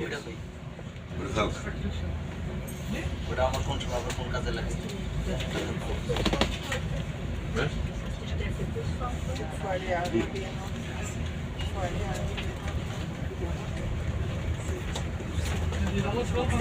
ওইটা কই? ওটা আমার কোন সময় কোন কাজে লাগে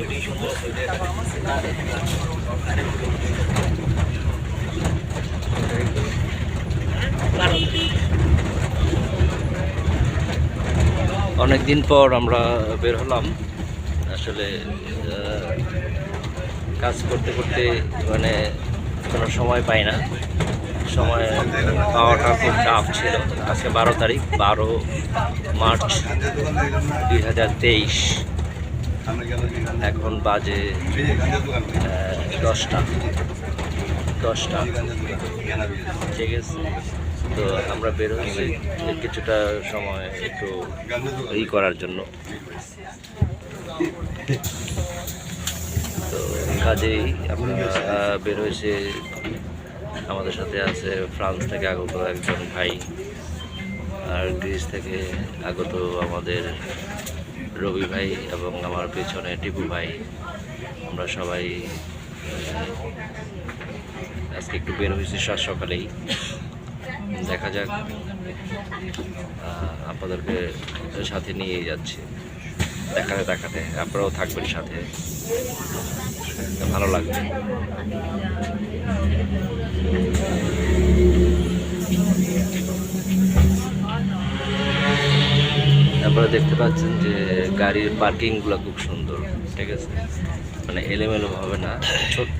ওইটাই সুন্দর আছে, ওইটাই না, আরে, অনেক দিন পর আমরা বের হলাম। আসলে কাজ করতে করতে মানে কোনো সময় পাই না। সময় পাওয়াটা খুব টাফ ছিল। আজকে বারো তারিখ, বারো মার্চ দুই হাজার তেইশ। এখন বাজে দশটা। দশটা। ঠিক আছে? তো আমরা বের হয়েছি কিছুটা সময় একটু ই করার জন্য। তো কাজেই আমরা বের হয়েছে আমাদের সাথে আছে ফ্রান্স থেকে আগত একজন ভাই, আর গ্রিস থেকে আগত আমাদের রবি ভাই এবং আমার পেছনে টিপু ভাই। আমরা সবাই আজকে একটু বের হয়েছি সাত সকালেই। দেখা যাক আপনাদেরকে সাথে নিয়ে যাচ্ছি। দেখাতে দেখাতে, আপনারাও থাকবেন সাথে। ভালো লাগবে। আপনারা দেখতে পাচ্ছেন যে গাড়ির পার্কিংগুলো খুব সুন্দর, ঠিক আছে? মানে এলোমেলো হবে না, ছোট্ট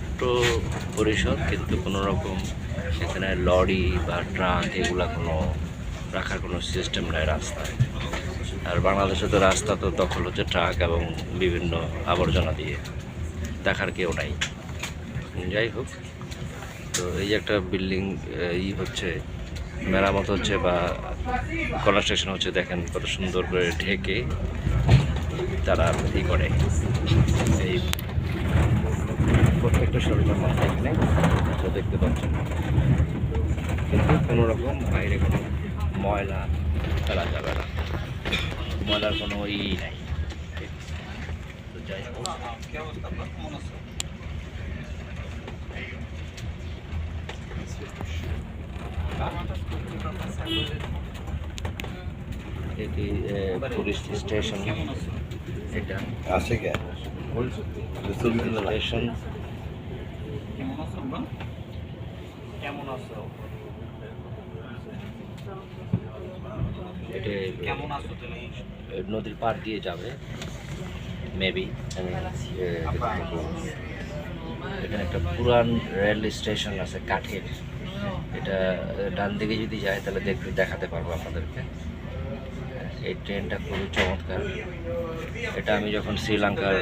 পরিসর, কিন্তু কোনো রকম এখানে লরি বা ট্রাক এগুলা কোনো রাখার কোনো সিস্টেম নাই রাস্তায়। আর বাংলাদেশে তো রাস্তা তো দখল হচ্ছে ট্রাক এবং বিভিন্ন আবর্জনা দিয়ে। দেখার কেউ নাই। যাই হোক, তো এই একটা বিল্ডিং ই হচ্ছে, মেরামত হচ্ছে বা কনস্ট্রাকশন হচ্ছে, দেখেন কত সুন্দর করে ঢেকে তারা ই করে। এই প্রত্যেকটা শরীরের মাথায় এখানে। তো দেখতে পাচ্ছেন। কিন্তু কোনো রকম বাইরে কোনো ময়লা ফেলা যাবে না। ময়লার কোনো ই নাই। তো যাই হোক? এটি পুলিশ স্টেশন এটা আছে কে? স্টেশন কেমন আছো? আব্বা? কেমন আছো কেমন আছো তুমি নদীর পার দিয়ে যাবে। মেবি এ, এখানে একটা পুরান রেল স্টেশন আছে কাঠের। এটা ডান দিকে যদি যায় তাহলে দেখতে দেখাতে পারব আপনাদেরকে। এই ট্রেনটা খুবই চমৎকার। এটা আমি যখন শ্রীলঙ্কার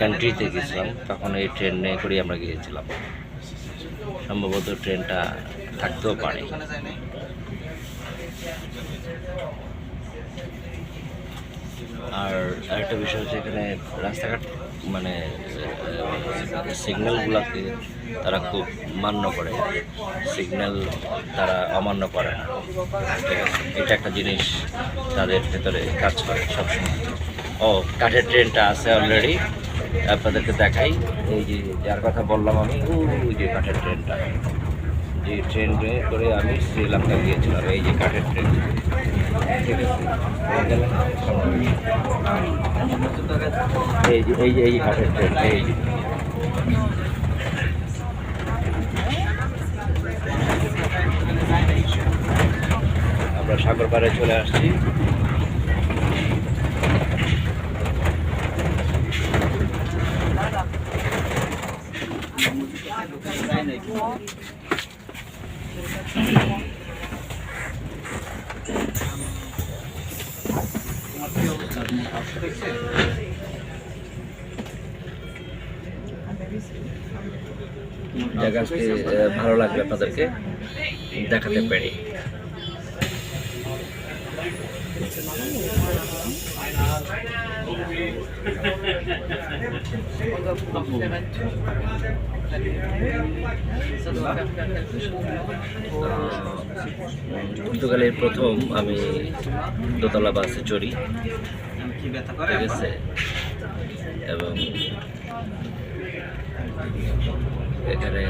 কান্ট্রিতে গেছিলাম তখন এই ট্রেনে করেই আমরা গিয়েছিলাম। সম্ভবত ট্রেনটা থাকতেও পারে। আর আরেকটা বিষয় হচ্ছে এখানে রাস্তাঘাট মানে সিগন্যালগুলোকে তারা খুব মান্য করে। সিগন্যাল তারা অমান্য করে না। এটা একটা জিনিস তাদের ভেতরে কাজ করে সবসময়। ও, কাঠের ট্রেনটা আছে অলরেডি আপনাদেরকে দেখাই। এই যে যার কথা বললাম আমি ওই যে কাঠের ট্রেনটা। যে ট্রেনে করে আমি শ্রীলঙ্কা গিয়েছিলাম, এই যে কাঠের ট্রেন? এই যে এই যে, এই কাঠের ট্রেন, এই যে। আমরা সাগর পাড়ে চলে আসছি। জায়গাটি ভালো লাগবে আপনাদেরকে দেখাতে পেরে। পর্তুগালে প্রথম আমি দোতলা বাসে চড়ি। এবং এখানে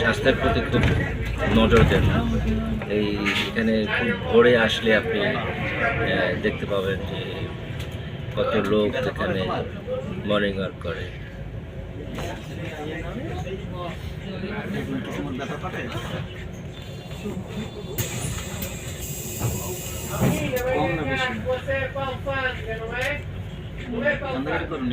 স্বাস্থ্যের প্রতি খুব নজর দেন এই এখানে খুব আসলে আপনি দেখতে পাবেন যে কত লোক এখানে মর্নিং ওয়াক করে। কম না বেশি করুন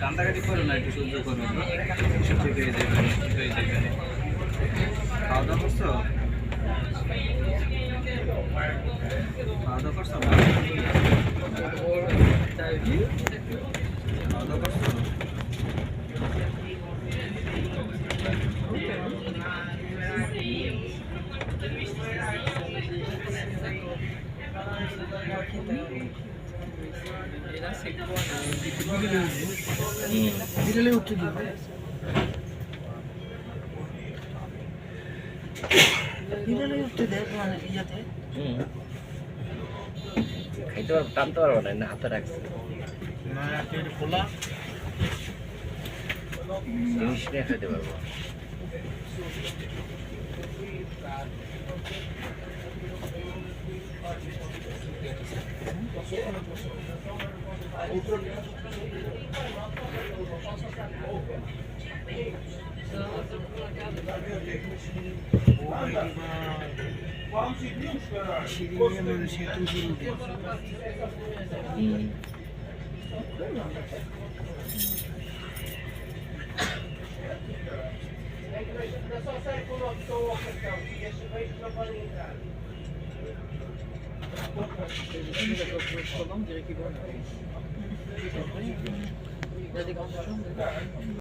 কান্দাকাটি করো না একটু সহ্য করো খাওয়া দাওয়া করছ খাওয়া দাওয়া করছ T'as vu খাওয়া দাওয়া করছ Et là, c'est quoi হুম। হুম খাইতে পারব টানতে পারব না না হাতে রাখছি জিনিস নিয়ে খাইতে পারব Şirinliğe Não, não. Pessoal, sai com o nosso som, pessoal, e a gente Não, não. Não, não Il a des grandes jambes.